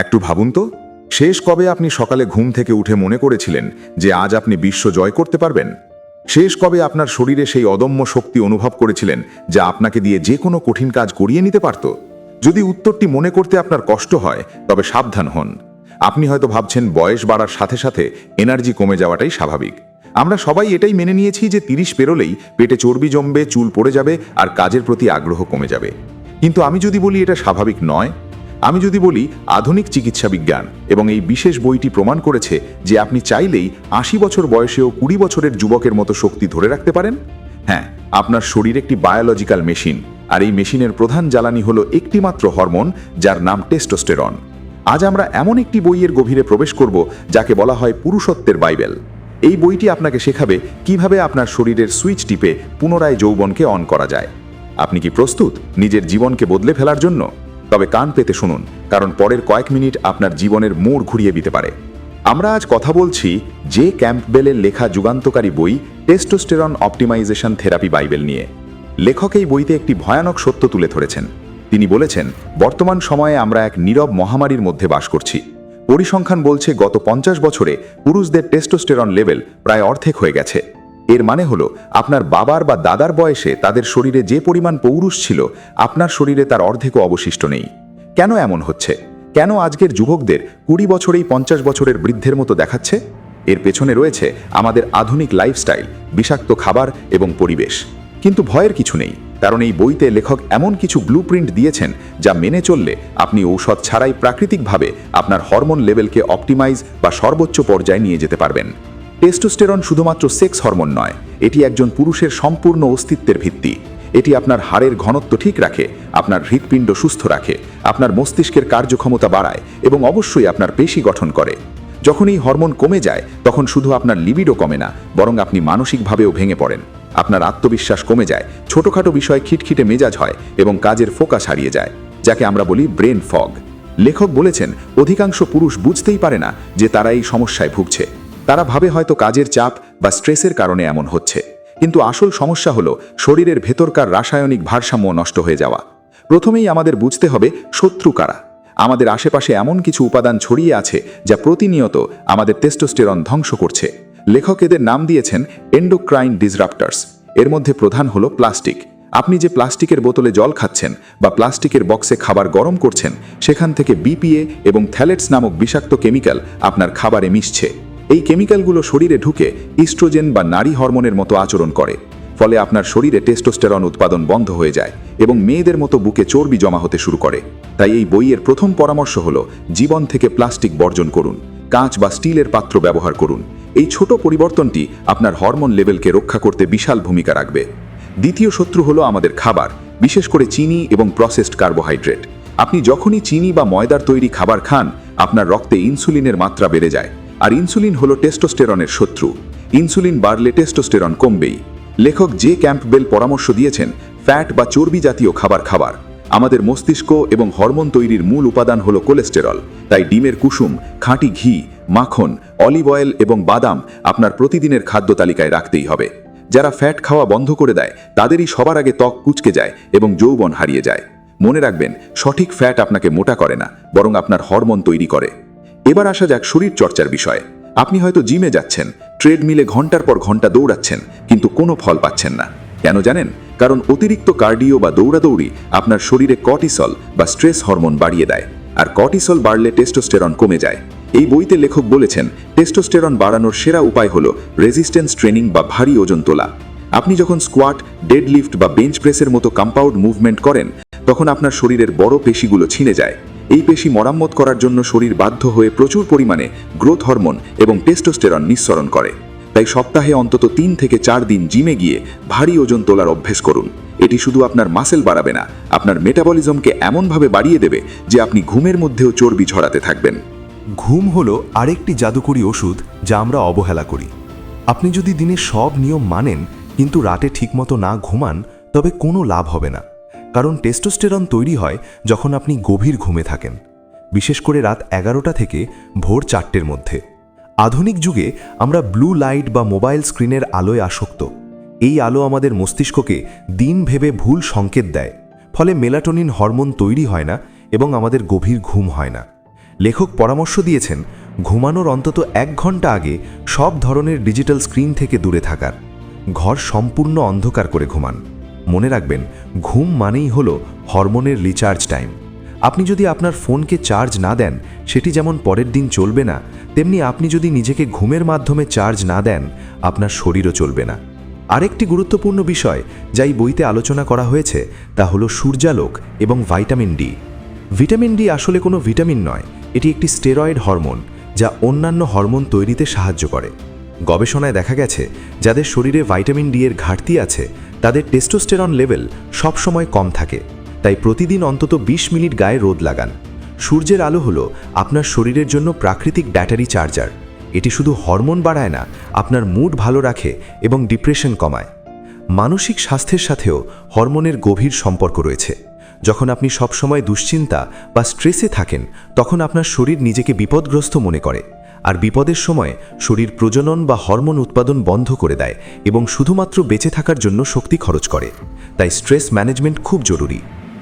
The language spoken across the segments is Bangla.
একটু ভাবুন তো, শেষ কবে আপনি সকালে ঘুম থেকে উঠে মনে করেছিলেন যে আজ আপনি বিশ্ব জয় করতে পারবেন? শেষ কবে আপনার শরীরে সেই অদম্য শক্তি অনুভব করেছিলেন যা আপনাকে দিয়ে যে কোনো কঠিন কাজ করিয়ে নিতে পারত? যদি উত্তরটি মনে করতে আপনার কষ্ট হয়, তবে সাবধান হন। আপনি হয়তো ভাবছেন বয়স বাড়ার সাথে সাথে এনার্জি কমে যাওয়াটাই স্বাভাবিক। আমরা সবাই এটাই মেনে নিয়েছি যে তিরিশ পেরোলেই পেটে চর্বি জমবে, চুল পড়ে যাবে আর কাজের প্রতি আগ্রহ কমে যাবে। কিন্তু আমি যদি বলি এটা স্বাভাবিক নয় আমি যদি বলি আধুনিক চিকিৎসা বিজ্ঞান এবং এই বিশেষ বইটি প্রমাণ করেছে যে আপনি চাইলেই আশি বছর বয়সেও কুড়ি বছরের যুবকের মতো শক্তি ধরে রাখতে পারেন হ্যাঁ আপনার শরীর একটি বায়োলজিক্যাল মেশিন আর এই মেশিনের প্রধান জ্বালানি হলো একটিমাত্র হরমোন যার নাম টেস্টোস্টেরন আজ আমরা এমন একটি বইয়ের গভীরে প্রবেশ করব যাকে বলা হয় পুরুষত্বের বাইবেল। এই বইটি আপনাকে শেখাবে কীভাবে আপনার শরীরের সুইচ টিপে পুনরায় যৌবনকে অন করা যায়। আপনি কি প্রস্তুত নিজের জীবনকে বদলে ফেলার জন্য? তবে কান পেতে শুনুন, কারণ পরের কয়েক মিনিট আপনার জীবনের মোড় ঘুরিয়ে দিতে পারে। আমরা আজ কথা বলছি যে ক্যাম্পবেলের লেখা যুগান্তকারী বই টেস্টোস্টেরন অপটিমাইজেশন থেরাপি বাইবেল নিয়ে। লেখক এই বইতে একটি ভয়ানক সত্য তুলে ধরেছেন। তিনি বলেছেন, বর্তমান সময়ে আমরা এক নীরব মহামারীর মধ্যে বাস করছি। পরিসংখ্যান বলছে গত পঞ্চাশ বছরে পুরুষদের টেস্টোস্টেরন লেভেল প্রায় অর্ধেক হয়ে গেছে। এর মানে হলো, আপনার বাবার বা দাদার বয়সে তাদের শরীরে যে পরিমাণ পৌরুষ ছিল, আপনার শরীরে তার অর্ধেকও অবশিষ্ট নেই। কেন এমন হচ্ছে? কেন আজকের যুবকদের কুড়ি বছরেই পঞ্চাশ বছরের বৃদ্ধের মতো দেখাচ্ছে? এর পেছনে রয়েছে আমাদের আধুনিক লাইফস্টাইল বিষাক্ত খাবার এবং পরিবেশ। কিন্তু ভয়ের কিছু নেই, কারণ এই বইতে লেখক এমন কিছু ব্লুপ্রিন্ট দিয়েছেন যা মেনে চললে আপনি ঔষধ ছাড়াই প্রাকৃতিকভাবে আপনার হরমোন লেভেলকে অপটিমাইজ বা সর্বোচ্চ পর্যায়ে নিয়ে যেতে পারবেন। টেস্টোস্টেরন শুধুমাত্র সেক্স হরমোন নয়, এটি একজন পুরুষের সম্পূর্ণ অস্তিত্বের ভিত্তি। এটি আপনার হাড়ের ঘনত্ব ঠিক রাখে, আপনার হৃৎপিণ্ড সুস্থ রাখে, আপনার মস্তিষ্কের কার্যক্ষমতা বাড়ায় এবং অবশ্যই আপনার পেশি গঠন করে। যখন এই হরমোন কমে যায়, তখন শুধু আপনার লিবিডও কমে না, বরং আপনি মানসিকভাবেও ভেঙে পড়েন। আপনার আত্মবিশ্বাস কমে যায়, ছোটখাটো বিষয় খিটখিটে মেজাজ হয় এবং কাজের ফোকাস হারিয়ে যায়, যাকে আমরা বলি ব্রেন ফগ। লেখক বলেছেন, অধিকাংশ পুরুষ বুঝতেই পারে না যে তারা এই সমস্যায় ভুগছে। তারা ভাবে হয়তো কাজের চাপ বা স্ট্রেসের কারণে এমন হচ্ছে। কিন্তু আসল সমস্যা হলো, শরীরের ভেতরকার রাসায়নিক ভারসাম্য নষ্ট হয়ে যাওয়া। প্রথমেই আমাদের বুঝতে হবে শত্রু কারা। আমাদের আশেপাশে এমন কিছু উপাদান ছড়িয়ে আছে যা প্রতিনিয়ত আমাদের টেস্টোস্টেরন ধ্বংস করছে। লেখক এদের নাম দিয়েছেন এন্ডোক্রাইন ডিসরাপ্টার্স এর মধ্যে প্রধান হলো প্লাস্টিক। আপনি যে প্লাস্টিকের বোতলে জল খাচ্ছেন বা প্লাস্টিকের বক্সে খাবার গরম করছেন, সেখান থেকে বিপিএ এবং থ্যালেটস নামক বিষাক্ত কেমিক্যাল আপনার খাবারে মিশছে। এই কেমিক্যালগুলো শরীরে ঢুকে ইস্ট্রোজেন বা নারী হরমোনের মতো আচরণ করে। ফলে আপনার শরীরে টেস্টোস্টেরন উৎপাদন বন্ধ হয়ে যায় এবং মেয়েদের মতো বুকে চর্বি জমা হতে শুরু করে। তাই এই বইয়ের প্রথম পরামর্শ হলো, জীবন থেকে প্লাস্টিক বর্জন করুন, কাঁচ বা স্টিলের পাত্র ব্যবহার করুন। এই ছোট পরিবর্তনটি আপনার হরমোন লেভেলকে রক্ষা করতে বিশাল ভূমিকা রাখবে। দ্বিতীয় শত্রু হলো আমাদের খাবার, বিশেষ করে চিনি এবং প্রসেসড কার্বোহাইড্রেট। আপনি যখনই চিনি বা ময়দার তৈরি খাবার খান, আপনার রক্তে ইনসুলিনের মাত্রা বেড়ে যায়। আর ইনসুলিন হলো টেস্টোস্টেরনের শত্রু। ইনসুলিন বাড়লে টেস্টোস্টেরন কমবেই। লেখক যে ক্যাম্পবেল পরামর্শ দিয়েছেন, ফ্যাট বা চর্বি জাতীয় খাবার খাবার। আমাদের মস্তিষ্ক এবং হরমোন তৈরির মূল উপাদান হলো কোলেস্টেরল। তাই ডিমের কুসুম, খাঁটি ঘি, মাখন, অলিভ অয়েল এবং বাদাম আপনার প্রতিদিনের খাদ্য তালিকায় রাখতেই হবে। যারা ফ্যাট খাওয়া বন্ধ করে দেয়, তাদেরই সবার আগে ত্বক কুচকে যায় এবং যৌবন হারিয়ে যায়। মনে রাখবেন, সঠিক ফ্যাট আপনাকে মোটা করে না, বরং আপনার হরমোন তৈরি করে। এবার আসা যাক শরীর চর্চার বিষয়ে। আপনি হয়তো জিমে যাচ্ছেন, ট্রেডমিলে ঘণ্টার পর ঘণ্টা দৌড়াচ্ছেন, কিন্তু কোনো ফল পাচ্ছেন না। কেন জানেন? কারণ অতিরিক্ত কার্ডিও বা দৌড়াদৌড়ি আপনার শরীরে কর্টিসল বা স্ট্রেস হরমোন বাড়িয়ে দেয়, আর কর্টিসল বাড়লে টেস্টোস্টেরন কমে যায়। এই বইতে লেখক বলেছেন, টেস্টোস্টেরন বাড়ানোর সেরা উপায় হলো রেজিস্ট্যান্স ট্রেনিং বা ভারী ওজন তোলা। আপনি যখন স্কোয়াট, ডেডলিফট বা বেঞ্চ প্রেসের মতো কম্পাউন্ড মুভমেন্ট করেন, তখন আপনার শরীরের বড় পেশিগুলো ছিনে যায়। এই পেশি মরাম্মত করার জন্য শরীর বাধ্য হয়ে প্রচুর পরিমাণে গ্রোথ হরমোন এবং টেস্টোস্টেরন নিঃসরণ করে। তাই সপ্তাহে অন্তত তিন থেকে চার দিন জিমে গিয়ে ভারী ওজন তোলার অভ্যেস করুন। এটি শুধু আপনার মাসেল বাড়াবে না, আপনার মেটাবলিজমকে এমনভাবে বাড়িয়ে দেবে যে আপনি ঘুমের মধ্যেও চর্বি ঝরাতে থাকবেন। ঘুম হলো আরেকটি জাদুকরী ওষুধ যা আমরা অবহেলা করি। আপনি যদি দিনে সব নিয়ম মানেন, কিন্তু রাতে ঠিকমতো না ঘুমান, তবে কোনো লাভ হবে না। কারণ টেস্টোস্টেরন তৈরি হয় যখন আপনি গভীর ঘুমে থাকেন, বিশেষ করে রাত এগারোটা থেকে ভোর চারটের মধ্যে। আধুনিক যুগে আমরা ব্লু লাইট বা মোবাইল স্ক্রিনের আলোয় আসক্ত। এই আলো আমাদের মস্তিষ্ককে দিন ভেবে ভুল সংকেত দেয়, ফলে মেলাটোনিন হরমোন তৈরি হয় না এবং আমাদের গভীর ঘুম হয় না। লেখক পরামর্শ দিয়েছেন, ঘুমানোর অন্তত এক ঘণ্টা আগে সব ধরনের ডিজিটাল স্ক্রিন থেকে দূরে থাকার। ঘর সম্পূর্ণ অন্ধকার করে ঘুমান। মনে রাখবেন, ঘুম মানেই হলো হরমোনের রিচার্জ টাইম আপনি যদি আপনার ফোনকে চার্জ না দেন, সেটি যেমন পরের দিন চলবে না, তেমনি আপনি যদি নিজেকে ঘুমের মাধ্যমে চার্জ না দেন, আপনার শরীরও চলবে না। আরেকটি গুরুত্বপূর্ণ বিষয় যাই বইতে আলোচনা করা হয়েছে, তা হলো সূর্যালোক এবং ভাইটামিন ডি ভিটামিন ডি আসলে কোনো ভিটামিন নয়, এটি একটি স্টেরয়েড হরমোন যা অন্যান্য হরমোন তৈরিতে সাহায্য করে। গবেষণায় দেখা গেছে, যাদের শরীরে ভাইটামিন ডি এর ঘাটতি আছে, তাদের টেস্টোস্টেরন লেভেল সবসময় কম থাকে, তাই প্রতিদিন অন্তত ২০ মিনিট গায়ে রোদ লাগান। সূর্যের আলো হলো আপনার শরীরের জন্য প্রাকৃতিক ব্যাটারি চার্জার। এটি শুধু হরমোন বাড়ায় না, আপনার মুড ভালো রাখে এবং ডিপ্রেশন কমায়। মানসিক স্বাস্থ্যের সাথেও হরমোনের গভীর সম্পর্ক রয়েছে। যখন আপনি সবসময় দুশ্চিন্তা বা স্ট্রেসে থাকেন, তখন আপনার শরীর নিজেকে বিপদগ্রস্ত মনে করে। আর বিপদের সময় শরীর প্রজনন বা হরমোন উৎপাদন বন্ধ করে দেয় এবং শুধুমাত্র বেঁচে থাকার জন্য শক্তি খরচ করে। তাই স্ট্রেস ম্যানেজমেন্ট খুব জরুরি।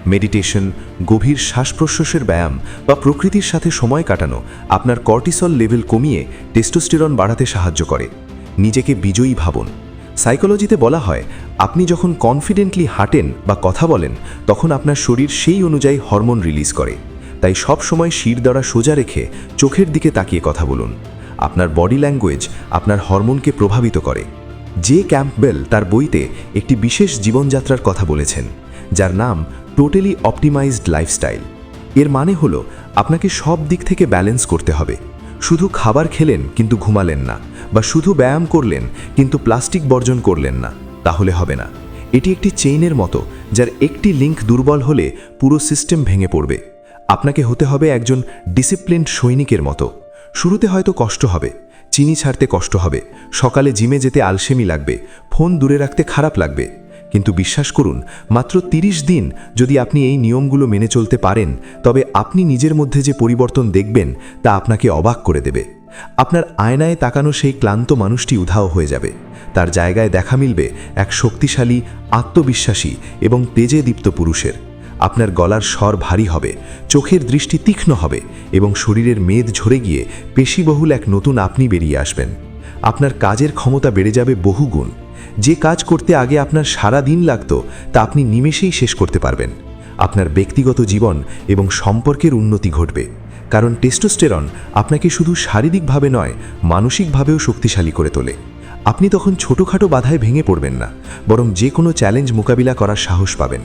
মেডিটেশন, গভীর শ্বাস প্রশ্বাসের ব্যায়াম বা প্রকৃতির সাথে সময় কাটানো আপনার কর্টিসল লেভেল কমিয়ে টেস্টোস্টেরন বাড়াতে সাহায্য করে। নিজেকে বিজয়ী ভাবুন। সাইকোলজিতে বলা হয়, আপনি যখন কনফিডেন্টলি হাঁটেন বা কথা বলেন, তখন আপনার শরীর সেই অনুযায়ী হরমোন রিলিজ করে। তাই সব সময় শির দ্বারা সোজা রেখে চোখের দিকে তাকিয়ে কথা বলুন। আপনার বডি ল্যাঙ্গুয়েজ আপনার হরমোনকে প্রভাবিত করে। জে ক্যাম্পবেল তার বইতে একটি বিশেষ জীবনযাত্রার কথা বলেছেন, যার নাম টোটালি অপটিমাইজড লাইফস্টাইল। এর মানে হলো আপনাকে সব দিক থেকে ব্যালেন্স করতে হবে। শুধু খাবার খেলেন কিন্তু ঘুমালেন না, বা শুধু ব্যায়াম করলেন কিন্তু প্লাস্টিক বর্জন করলেন না, তাহলে হবে না। এটি একটি চেইনের মতো, যার একটি লিঙ্ক দুর্বল হলে পুরো সিস্টেম ভেঙে পড়বে। আপনাকে হতে হবে একজন ডিসিপ্লিনড সৈনিকের মতো। শুরুতে হয়তো কষ্ট হবে, চিনি ছাড়তে কষ্ট হবে, সকালে জিমে যেতে আলসেমি লাগবে, ফোন দূরে রাখতে খারাপ লাগবে। কিন্তু বিশ্বাস করুন, মাত্র ৩০ দিন যদি আপনি এই নিয়মগুলো মেনে চলতে পারেন, তবে আপনি নিজের মধ্যে যে পরিবর্তন দেখবেন, তা আপনাকে অবাক করে দেবে। আপনার আয়নায় তাকানো সেই ক্লান্ত মানুষটি উধাও হয়ে যাবে। তার জায়গায় দেখা মিলবে এক শক্তিশালী, আত্মবিশ্বাসী এবং তেজে দীপ্ত পুরুষের। আপনার গলার স্বর ভারী হবে, চোখের দৃষ্টি তীক্ষ্ণ হবে এবং শরীরের মেদ ঝরে গিয়ে পেশিবহুল এক নতুন আপনি বেরিয়ে আসবেন। আপনার কাজের ক্ষমতা বেড়ে যাবে বহুগুণ। যে কাজ করতে আগে আপনার সারা দিন লাগতো, তা আপনি নিমেষেই শেষ করতে পারবেন। আপনার ব্যক্তিগত জীবন এবং সম্পর্কের উন্নতি ঘটবে। কারণ টেস্টোস্টেরন আপনাকে শুধু শারীরিকভাবে নয়, মানসিকভাবেও শক্তিশালী করে তোলে। আপনি তখন ছোটোখাটো বাধায় ভেঙে পড়বেন না, বরং যে কোনো চ্যালেঞ্জ মোকাবিলা করার সাহস পাবেন।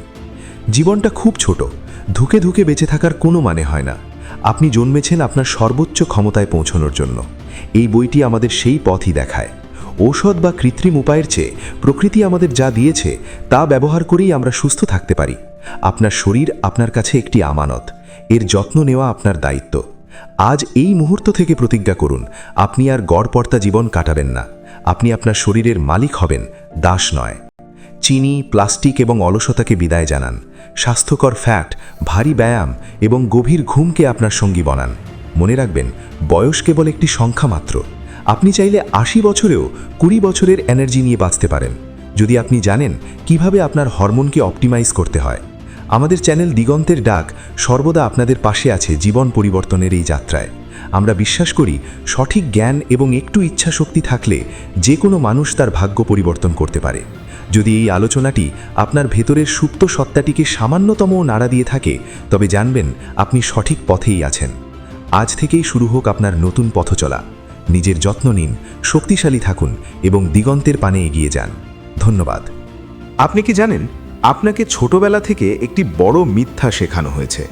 জীবনটা খুব ছোট। ধুকে ধুকে বেঁচে থাকার কোনো মানে হয় না। আপনি জন্মেছেন আপনার সর্বোচ্চ ক্ষমতায় পৌঁছানোর জন্য। এই বইটি আমাদের সেই পথই দেখায়। ঔষধ বা কৃত্রিম উপায়ের চেয়ে প্রকৃতি আমাদের যা দিয়েছে, তা ব্যবহার করেই আমরা সুস্থ থাকতে পারি। আপনার শরীর আপনার কাছে একটি আমানত। এর যত্ন নেওয়া আপনার দায়িত্ব। আজ এই মুহূর্ত থেকে প্রতিজ্ঞা করুন, আপনি আর গড়পর্তা জীবন কাটাবেন না। আপনি আপনার শরীরের মালিক হবেন, দাস নয়। চিনি, প্লাস্টিক এবং অলসতাকে বিদায় জানান। স্বাস্থ্যকর ফ্যাট, ভারী ব্যায়াম এবং গভীর ঘুমকে আপনার সঙ্গী বনান। মনে রাখবেন, বয়স কেবল একটি সংখ্যা মাত্র। আপনি চাইলে আশি বছরেও কুড়ি বছরের এনার্জি নিয়ে বাঁচতে পারেন। যদি আপনি জানেন কীভাবে আপনার হরমোনকে অপটিমাইজ করতে হয়। আমাদের চ্যানেল দিগন্তের ডাক সর্বদা আপনাদের পাশে আছে জীবন পরিবর্তনের এই যাত্রায়। আমরা বিশ্বাস করি, সঠিক জ্ঞান এবং একটু ইচ্ছা শক্তি থাকলে যে কোনো মানুষ তার ভাগ্য পরিবর্তন করতে পারে। যদি এই আলোচনাটি আপনার ভেতরের সুপ্ত সত্তাটিকে সামান্যতম নাড়া দিয়ে থাকে, তবে জানবেন আপনি সঠিক পথেই আছেন। আজ থেকেই শুরু হোক আপনার নতুন পথ চলা। নিজের যত্ন নিন, শক্তিশালী থাকুন এবং দিগন্তের পানে এগিয়ে যান। ধন্যবাদ। আপনি কি জানেন, আপনাকে ছোটবেলা থেকে একটি বড় মিথ্যা শেখানো হয়েছে।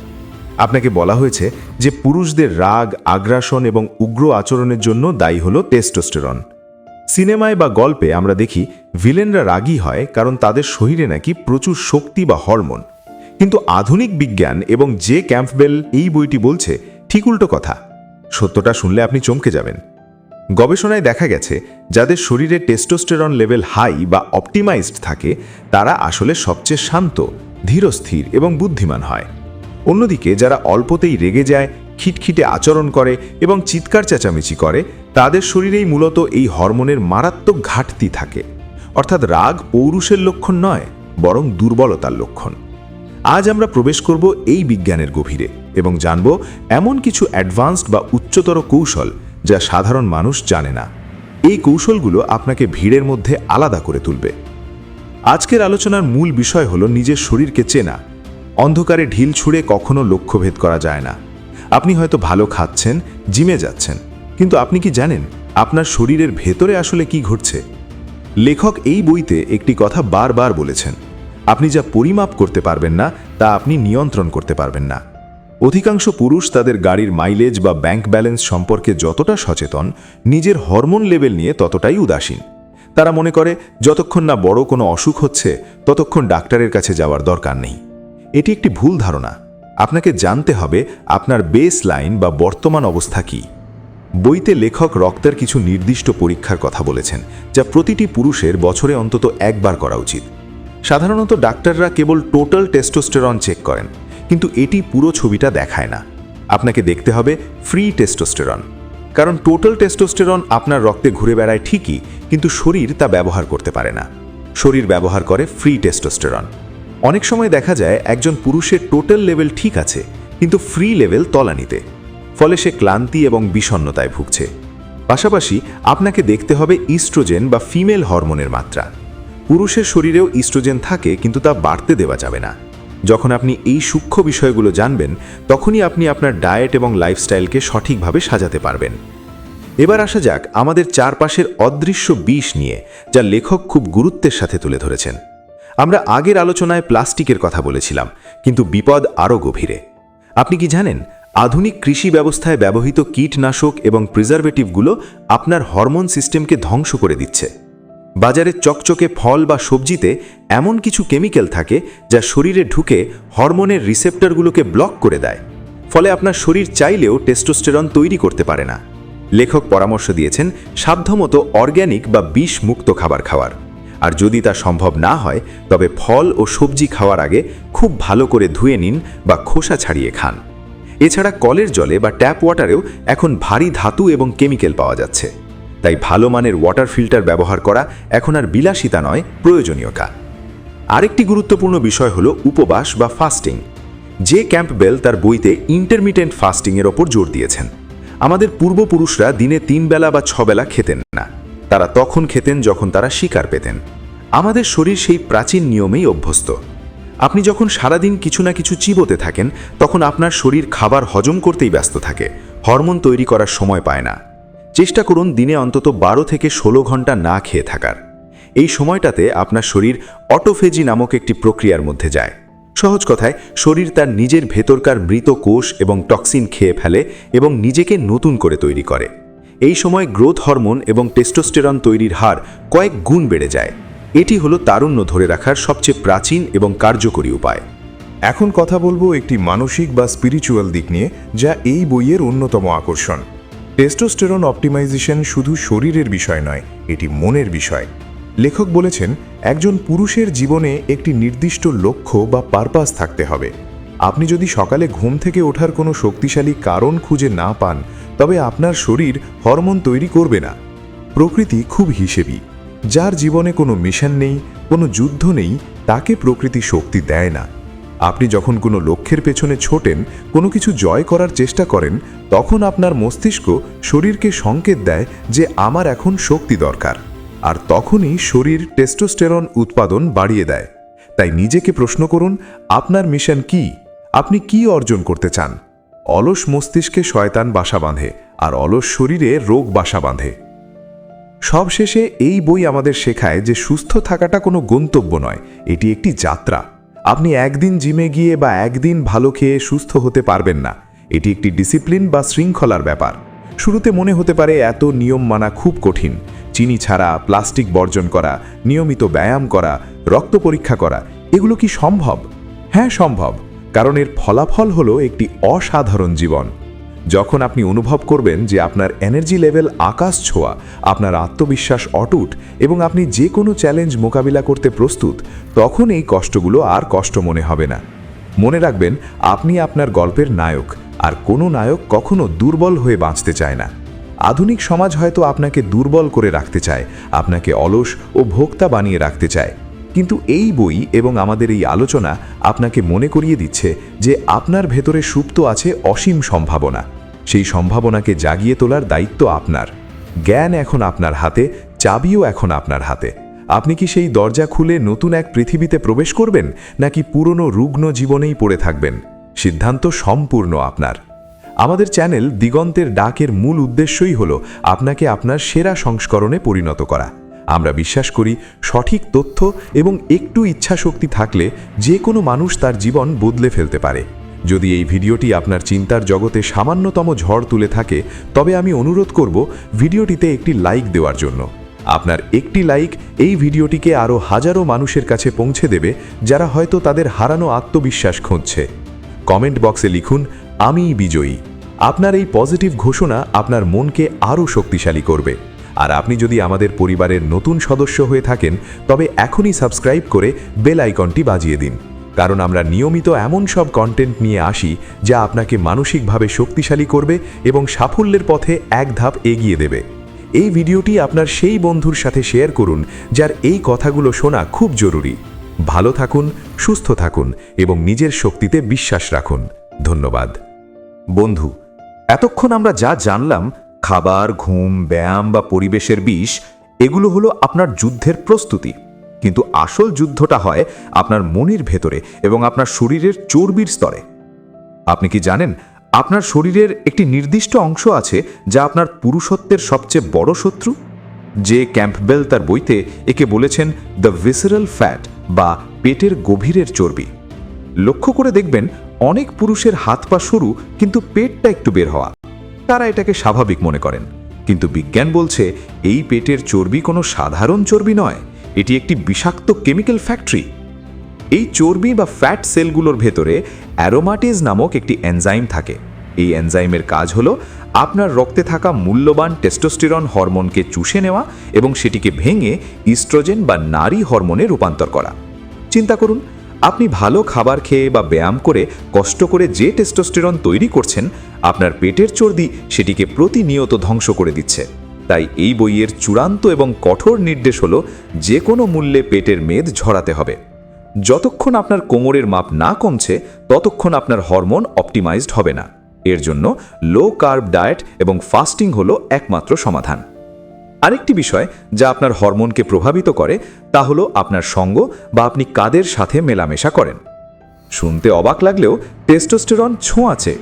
আপনাকে বলা হয়েছে যে পুরুষদের রাগ, আগ্রাসন এবং উগ্র আচরণের জন্য দায়ী হল টেস্টোস্টেরন। সিনেমায় বা গল্পে আমরা দেখি ভিলেনরা রাগী হয় কারণ তাদের শরীরে নাকি প্রচুর শক্তি বা হরমোন। কিন্তু আধুনিক বিজ্ঞান এবং যে ক্যাম্পবেল এই বইটি বলছে ঠিক উল্টো কথা। সত্যটা শুনলে আপনি চমকে যাবেন। গবেষণায় দেখা গেছে, যাদের শরীরে টেস্টোস্টেরন লেভেল হাই বা অপটিমাইজড থাকে, তারা আসলে সবচেয়ে শান্ত, ধীরস্থির এবং বুদ্ধিমান হয়। অন্যদিকে যারা অল্পতেই রেগে যায়, খিটখিটে আচরণ করে এবং চিৎকার চেঁচামেচি করে তাদের শরীরেই মূলত এই হরমোনের মারাত্মক ঘাটতি থাকে। অর্থাৎ রাগ পৌরুষের লক্ষণ নয়, বরং দুর্বলতার লক্ষণ। আজ আমরা প্রবেশ করব এই বিজ্ঞানের গভীরে এবং জানব এমন কিছু অ্যাডভান্সড বা উচ্চতর কৌশল যা সাধারণ মানুষ জানে না। এই কৌশলগুলো আপনাকে ভিড়ের মধ্যে আলাদা করে তুলবে। আজকের আলোচনার মূল বিষয় হলো নিজের শরীরকে চেনা। অন্ধকারে ঢিল ছুঁড়ে কখনো লক্ষ্যভেদ করা যায় না। আপনি হয়তো ভালো খাচ্ছেন, জিমে যাচ্ছেন কিন্তু আপনি কি জানেন আপনার শরীরের ভেতরে আসলে কি ঘটছে? লেখক এই বইতে একটি কথা বারবার বলেছেন, আপনি যা পরিমাপ করতে পারবেন না, তা আপনি নিয়ন্ত্রণ করতে পারবেন না। অধিকাংশ পুরুষ তাদের গাড়ির মাইলেজ বা ব্যাংক ব্যালেন্স সম্পর্কে যতটা সচেতন, নিজের হরমোন লেভেল নিয়ে ততটাই উদাসীন। তারা মনে করে, যতক্ষণ না বড় কোনো অসুখ হচ্ছে, ততক্ষণ ডাক্তারের কাছে যাওয়ার দরকার নেই। এটি একটি ভুল ধারণা। আপনাকে জানতে হবে, আপনার বেস লাইন বা বর্তমান অবস্থা কী। বইতে লেখক রক্তের কিছু নির্দিষ্ট পরীক্ষার কথা বলেছেন, যা প্রতিটি পুরুষের বছরে অন্তত একবার করা উচিত। সাধারণত ডাক্তাররা কেবল টোটাল টেস্টোস্টেরন চেক করেন, কিন্তু এটি পুরো ছবিটা দেখায় না। আপনাকে দেখতে হবে ফ্রি টেস্টোস্টেরন। কারণ টোটাল টেস্টোস্টেরন আপনার রক্তে ঘুরে বেড়ায় ঠিকই, কিন্তু শরীর তা ব্যবহার করতে পারে না। শরীর ব্যবহার করে ফ্রি টেস্টোস্টেরন। অনেক সময় দেখা যায় একজন পুরুষের টোটাল লেভেল ঠিক আছে, কিন্তু ফ্রি লেভেল তলানিতে। ফলে সে ক্লান্তি এবং বিষণ্ণতায় ভুগছে। পাশাপাশি আপনাকে দেখতে হবে ইস্ট্রোজেন বা ফিমেল হরমোনের মাত্রা। পুরুষের শরীরেও ইস্ট্রোজেন থাকে কিন্তু তা বাড়তে দেওয়া যাবে না। যখন আপনি এই সূক্ষ্ম বিষয়গুলো জানবেন, তখনই আপনি আপনার ডায়েট এবং লাইফস্টাইলকে সঠিকভাবে সাজাতে পারবেন। এবার আসা যাক আমাদের চারপাশের অদৃশ্য বিষ নিয়ে, যা লেখক খুব গুরুত্বের সাথে তুলে ধরেছেন। আমরা আগের আলোচনায় প্লাস্টিকের কথা বলেছিলাম, কিন্তু বিপদ আরও গভীরে। আপনি কি জানেন আধুনিক কৃষি ব্যবস্থায় ব্যবহৃত কীটনাশক এবং প্রিজারভেটিভগুলো আপনার হরমোন সিস্টেমকে ধ্বংস করে দিচ্ছে। বাজারে চকচকে ফল বা সবজিতে এমন কিছু কেমিক্যাল থাকে যা শরীরে ঢুকে হরমোনের রিসেপ্টরগুলোকে ব্লক করে দেয়। ফলে আপনার শরীর চাইলেও টেস্টোস্টেরন তৈরি করতে পারে না। লেখক পরামর্শ দিয়েছেন, সাধ্যমতো অর্গ্যানিক বা বিষ মুক্ত খাবার খাওয়ার। আর যদি তা সম্ভব না হয়, তবে ফল ও সবজি খাওয়ার আগে খুব ভালো করে ধুয়ে নিন বা খোসা ছাড়িয়ে খান। এছাড়া কলের জলে বা ট্যাপ ওয়াটারেও এখন ভারী ধাতু এবং কেমিক্যাল পাওয়া যাচ্ছে। তাই ভালো মানের ওয়াটার ফিল্টার ব্যবহার করা এখন আর বিলাসিতা নয়, প্রয়োজনীয় কাজ আরেকটি গুরুত্বপূর্ণ বিষয় হল উপবাস বা ফাস্টিং যে ক্যাম্পবেল তার বইতে ইন্টারমিটেন্ট ফাস্টিংয়ের ওপর জোর দিয়েছেন। আমাদের পূর্বপুরুষরা দিনে তিন বেলা বা ছবেলা খেতেন না। তারা তখন খেতেন যখন তারা শিকার পেতেন। আমাদের শরীর সেই প্রাচীন নিয়মেই অভ্যস্ত। আপনি যখন সারাদিন কিছু না কিছু চিবোতে থাকেন, তখন আপনার শরীর খাবার হজম করতেই ব্যস্ত থাকে, হরমোন তৈরি করার সময় পায় না। চেষ্টা করুন দিনে অন্তত বারো থেকে ষোলো ঘণ্টা না খেয়ে থাকার। এই সময়টাতে আপনার শরীর অটোফেজি নামক একটি প্রক্রিয়ার মধ্যে যায়। সহজ কথায়, শরীর তার নিজের ভেতরকার মৃত কোষ এবং টক্সিন খেয়ে ফেলে এবং নিজেকে নতুন করে তৈরি করে। এই সময় গ্রোথ হরমোন এবং টেস্টোস্টেরন তৈরির হার কয়েক গুণ বেড়ে যায়। এটি হলো তারুণ্য ধরে রাখার সবচেয়ে প্রাচীন এবং কার্যকরী উপায়। এখন কথা বলব একটি মানসিক বা স্পিরিচুয়াল দিক নিয়ে, যা এই বইয়ের অন্যতম আকর্ষণ। টেস্টোস্টেরন অপটিমাইজেশন শুধু শরীরের বিষয় নয়, এটি মনের বিষয়। লেখক বলেছেন, একজন পুরুষের জীবনে একটি নির্দিষ্ট লক্ষ্য বা পারপাস থাকতে হবে। আপনি যদি সকালে ঘুম থেকে ওঠার কোনো শক্তিশালী কারণ খুঁজে না পান, তবে আপনার শরীর হরমোন তৈরি করবে না। প্রকৃতি খুব হিসেবি। যার জীবনে কোনো মিশন নেই, কোনো যুদ্ধ নেই, তাকে প্রকৃতি শক্তি দেয় না। আপনি যখন কোনো লক্ষ্যের পেছনে ছোটেন, কোনো কিছু জয় করার চেষ্টা করেন, তখন আপনার মস্তিষ্ক শরীরকে সংকেত দেয় যে আমার এখন শক্তি দরকার। আর তখনই শরীর টেস্টোস্টেরন উৎপাদন বাড়িয়ে দেয়। তাই নিজেকে প্রশ্ন করুন, আপনার মিশন কি? আপনি কি অর্জন করতে চান? অলস মস্তিষ্কে শয়তান বাসা বাঁধে, আর অলস শরীরে রোগ বাসা বাঁধে। সবশেষে এই বই আমাদের শেখায় যে সুস্থ থাকাটা কোনো গন্তব্য নয়, এটি একটি যাত্রা। আপনি একদিন জিমে গিয়ে বা একদিন ভালো খেয়ে সুস্থ হতে পারবেন না, এটি একটি ডিসিপ্লিন বা শৃঙ্খলার ব্যাপার। শুরুতে মনে হতে পারে এত নিয়ম মানা খুব কঠিন, চিনি ছাড়া, প্লাস্টিক বর্জন করা, নিয়মিত ব্যায়াম করা, রক্ত পরীক্ষা করা, এগুলো কি সম্ভব? হ্যাঁ সম্ভব, কারণ এর ফলাফল হলো একটি অসাধারণ জীবন। যখন আপনি অনুভব করবেন যে আপনার এনার্জি লেভেল আকাশ ছোঁয়া, আপনার আত্মবিশ্বাস অটুট এবং আপনি যে কোনো চ্যালেঞ্জ মোকাবিলা করতে প্রস্তুত, তখন এই কষ্টগুলো আর কষ্ট মনে হবে না। মনে রাখবেন, আপনি আপনার গল্পের নায়ক, আর কোনো নায়ক কখনো দুর্বল হয়ে বাঁচতে চায় না। আধুনিক সমাজ হয়তো আপনাকে দুর্বল করে রাখতে চায়, আপনাকে অলস ও ভোক্তা বানিয়ে রাখতে চায়। কিন্তু এই বই এবং আমাদের এই আলোচনা আপনাকে মনে করিয়ে দিচ্ছে যে আপনার ভেতরে সুপ্ত আছে অসীম সম্ভাবনা। সেই সম্ভাবনাকে জাগিয়ে তোলার দায়িত্ব আপনার। জ্ঞান এখন আপনার হাতে, চাবিও এখন আপনার হাতে। আপনি কি সেই দরজা খুলে নতুন এক পৃথিবীতে প্রবেশ করবেন, নাকি পুরনো রুগ্ন জীবনেই পড়ে থাকবেন? সিদ্ধান্ত সম্পূর্ণ আপনার। আমাদের চ্যানেল দিগন্তের ডাকের মূল উদ্দেশ্যই হল আপনাকে আপনার সেরা সংস্করণে পরিণত করা। আমরা বিশ্বাস করি সঠিক তথ্য এবং একটু ইচ্ছাশক্তি থাকলে যে কোনো মানুষ তার জীবন বদলে ফেলতে পারে। যদি এই ভিডিওটি আপনার চিন্তার জগতে সামান্যতম ঝড় তুলে থাকে, তবে আমি অনুরোধ করব ভিডিওটিতে একটি লাইক দেওয়ার জন্য। আপনার একটি লাইক এই ভিডিওটিকে আরও হাজারো মানুষের কাছে পৌঁছে দেবে, যারা হয়তো তাদের হারানো আত্মবিশ্বাস খুঁজছে। কমেন্ট বক্সে লিখুন, আমি বিজয়ী। আপনার এই পজিটিভ ঘোষণা আপনার মনকে আরও শক্তিশালী করবে। আর আপনি যদি আমাদের পরিবারের নতুন সদস্য হয়ে থাকেন, তবে এখনই সাবস্ক্রাইব করে বেল আইকনটি বাজিয়ে দিন। কারণ আমরা নিয়মিত এমন সব কন্টেন্ট নিয়ে আসি, যা আপনাকে মানসিকভাবে শক্তিশালী করবে এবং সাফল্যের পথে এক ধাপ এগিয়ে দেবে। এই ভিডিওটি আপনার সেই বন্ধুর সাথে শেয়ার করুন, যার এই কথাগুলো শোনা খুব জরুরি। ভালো থাকুন, সুস্থ থাকুন এবং নিজের শক্তিতে বিশ্বাস রাখুন। ধন্যবাদ। বন্ধু, এতক্ষণ আমরা যা জানলাম খাবার, ঘুম, ব্যায়াম বা পরিবেশের বিষ, এগুলো হলো আপনার যুদ্ধের প্রস্তুতি। কিন্তু আসল যুদ্ধটা হয় আপনার মনের ভেতরে এবং আপনার শরীরের চর্বির স্তরে। আপনি কি জানেন, আপনার শরীরের একটি নির্দিষ্ট অংশ আছে যা আপনার পুরুষত্বের সবচেয়ে বড় শত্রু? যে ক্যাম্পবেল তার বইতে একে বলেছেন দ্য ভিসারাল ফ্যাট বা পেটের গভীরের চর্বি লক্ষ্য করে দেখবেন, অনেক পুরুষের হাত পা সরু, কিন্তু পেটটা একটু বের হওয়া। তারা এটাকে স্বাভাবিক মনে করেন। কিন্তু বিজ্ঞান বলছে, এই পেটের চর্বি কোনো সাধারণ চর্বি নয়, এটি একটি বিষাক্ত কেমিক্যাল ফ্যাক্টরি। এই চর্বি বা ফ্যাট সেলগুলোর ভেতরে অ্যারোমাটিজ নামক একটি এনজাইম থাকে। এই এনজাইমের কাজ হলো, আপনার রক্তে থাকা মূল্যবান টেস্টোস্টিরন হরমোনকে চুষে নেওয়া এবং সেটিকে ভেঙে ইস্ট্রোজেন বা নারী হরমোনে রূপান্তর করা। চিন্তা করুন আপনি ভালো খাবার খেয়ে বা ব্যায়াম করে কষ্ট করে যে টেস্টোস্টেরন তৈরি করছেন, আপনার পেটের চর্বি সেটিকে প্রতিনিয়ত ধ্বংস করে দিচ্ছে। তাই এই বইয়ের চূড়ান্ত এবং কঠোর নির্দেশ হলো যে কোনো মূল্যে পেটের মেদ ঝরাতে হবে। যতক্ষণ আপনার কোমরের মাপ না কমছে, ততক্ষণ আপনার হরমোন অপটিমাইজড হবে না। এর জন্য লো কার্ব ডায়েট এবং ফাস্টিং হলো একমাত্র সমাধান। আরেকটি বিষয় যা আপনার হরমোনকে প্রভাবিত করে, তা হলো আপনার সঙ্গ বা আপনি কাদের সাথে মেলামেশা করেন। শুনতে অবাক লাগলেও টেস্টোস্টেরন ছোঁয়াছে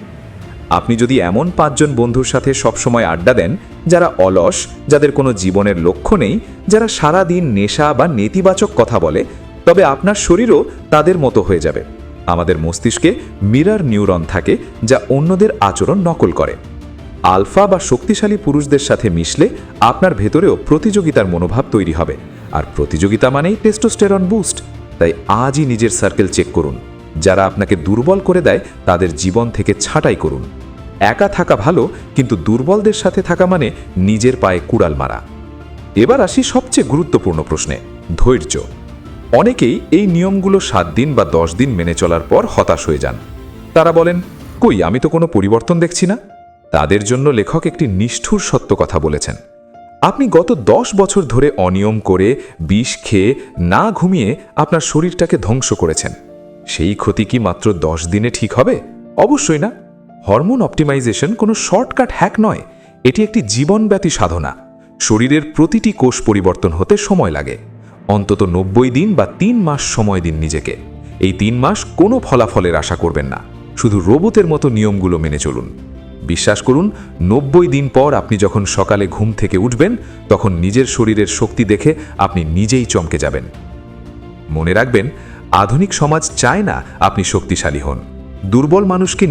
আপনি যদি এমন পাঁচজন বন্ধুর সাথে সবসময় আড্ডা দেন, যারা অলস, যাদের কোনো জীবনের লক্ষ্য নেই, যারা সারা দিন নেশা বা নেতিবাচক কথা বলে, তবে আপনার শরীরও তাদের মতো হয়ে যাবে। আমাদের মস্তিষ্কে মিরার নিউরন থাকে, যা অন্যদের আচরণ নকল করে। আলফা বা শক্তিশালী পুরুষদের সাথে মিশলে আপনার ভেতরেও প্রতিযোগিতার মনোভাব তৈরি হবে। আর প্রতিযোগিতা মানেই টেস্টোস্টেরন বুস্ট। তাই আজই নিজের সার্কেল চেক করুন। যারা আপনাকে দুর্বল করে দেয়, তাদের জীবন থেকে ছাঁটাই করুন। একা থাকা ভালো, কিন্তু দুর্বলদের সাথে থাকা মানে নিজের পায়ে কুড়াল মারা। এবার আসি সবচেয়ে গুরুত্বপূর্ণ প্রশ্নে, ধৈর্য। অনেকেই এই নিয়মগুলো সাত দিন বা দশ দিন মেনে চলার পর হতাশ হয়ে যান। তারা বলেন, কই, আমি তো কোনো পরিবর্তন দেখছি না? তাদের জন্য লেখক একটি নিষ্ঠুর সত্য কথা বলেছেন। আপনি গত দশ বছর ধরে অনিয়ম করে বিষ খেয়ে না ঘুমিয়ে আপনার শরীরটাকে ধ্বংস করেছেন। সেই ক্ষতি কি মাত্র দশ দিনে ঠিক হবে? অবশ্যই না। হরমোন অপটিমাইজেশন কোনো শর্টকাট হ্যাক নয়। এটি একটি জীবনব্যাপী সাধনা। শরীরের প্রতিটি কোষ পরিবর্তন হতে সময় লাগে। অন্তত নব্বই দিন বা তিন মাস সময় দিন নিজেকে। এই তিন মাস কোনো ফলাফলের আশা করবেন না। শুধু রোবটের মতো নিয়মগুলো মেনে চলুন। বিশ্বাস করুন, নব্বই দিন পর আপনি যখন সকালে ঘুম থেকে উঠবেন, তখন নিজের শরীরের শক্তি দেখে আপনি নিজেই চমকে যাবেন। মনে রাখবেন, আধুনিক সমাজ চায় না আপনি শক্তিশালী হন। দুর্বল মানুষকে